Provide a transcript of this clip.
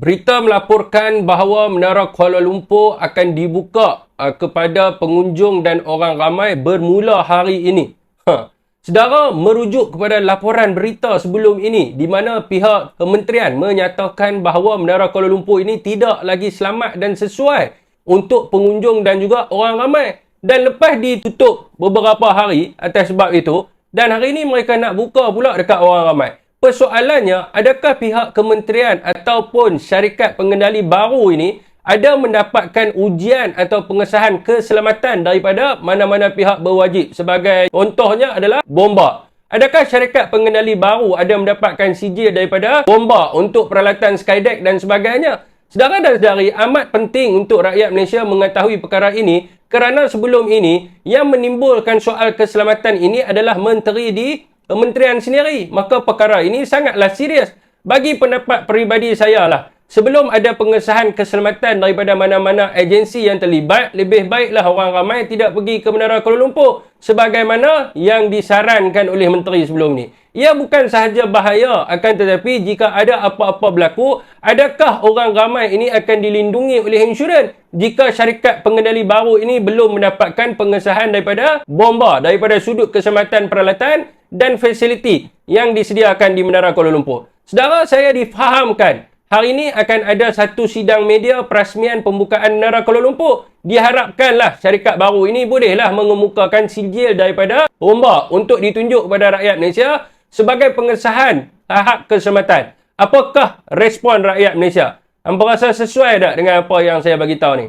Berita melaporkan bahawa Menara Kuala Lumpur akan dibuka uh, kepada pengunjung dan orang ramai bermula hari ini. Ha. Sedara merujuk kepada laporan berita sebelum ini di mana pihak kementerian menyatakan bahawa Menara Kuala Lumpur ini tidak lagi selamat dan sesuai untuk pengunjung dan juga orang ramai. Dan lepas ditutup beberapa hari atas sebab itu dan hari ini mereka nak buka pula dekat orang ramai. Persoalannya, adakah pihak kementerian ataupun syarikat pengendali baru ini ada mendapatkan ujian atau pengesahan keselamatan daripada mana-mana pihak berwajib? Sebagai contohnya adalah bomba. Adakah syarikat pengendali baru ada mendapatkan sijil daripada bomba untuk peralatan skydeck dan sebagainya? Sedara dan sedari, amat penting untuk rakyat Malaysia mengetahui perkara ini kerana sebelum ini, yang menimbulkan soal keselamatan ini adalah menteri di kementerian sendiri. Maka perkara ini sangatlah serius. Bagi pendapat peribadi saya lah, sebelum ada pengesahan keselamatan daripada mana-mana agensi yang terlibat, lebih baiklah orang ramai tidak pergi ke Menara Kuala Lumpur sebagaimana yang disarankan oleh menteri sebelum ni. Ia bukan sahaja bahaya akan tetapi jika ada apa-apa berlaku, adakah orang ramai ini akan dilindungi oleh insurans jika syarikat pengendali baru ini belum mendapatkan pengesahan daripada bomba daripada sudut keselamatan peralatan dan fasiliti yang disediakan di Menara Kuala Lumpur. Sedara saya difahamkan Hari ini akan ada satu sidang media perasmian pembukaan Menara Kuala Lumpur. Diharapkanlah syarikat baru ini bolehlah mengemukakan sijil daripada bomba untuk ditunjuk kepada rakyat Malaysia sebagai pengesahan tahap keselamatan. Apakah respon rakyat Malaysia? Hampa rasa sesuai tak dengan apa yang saya bagi tahu ni?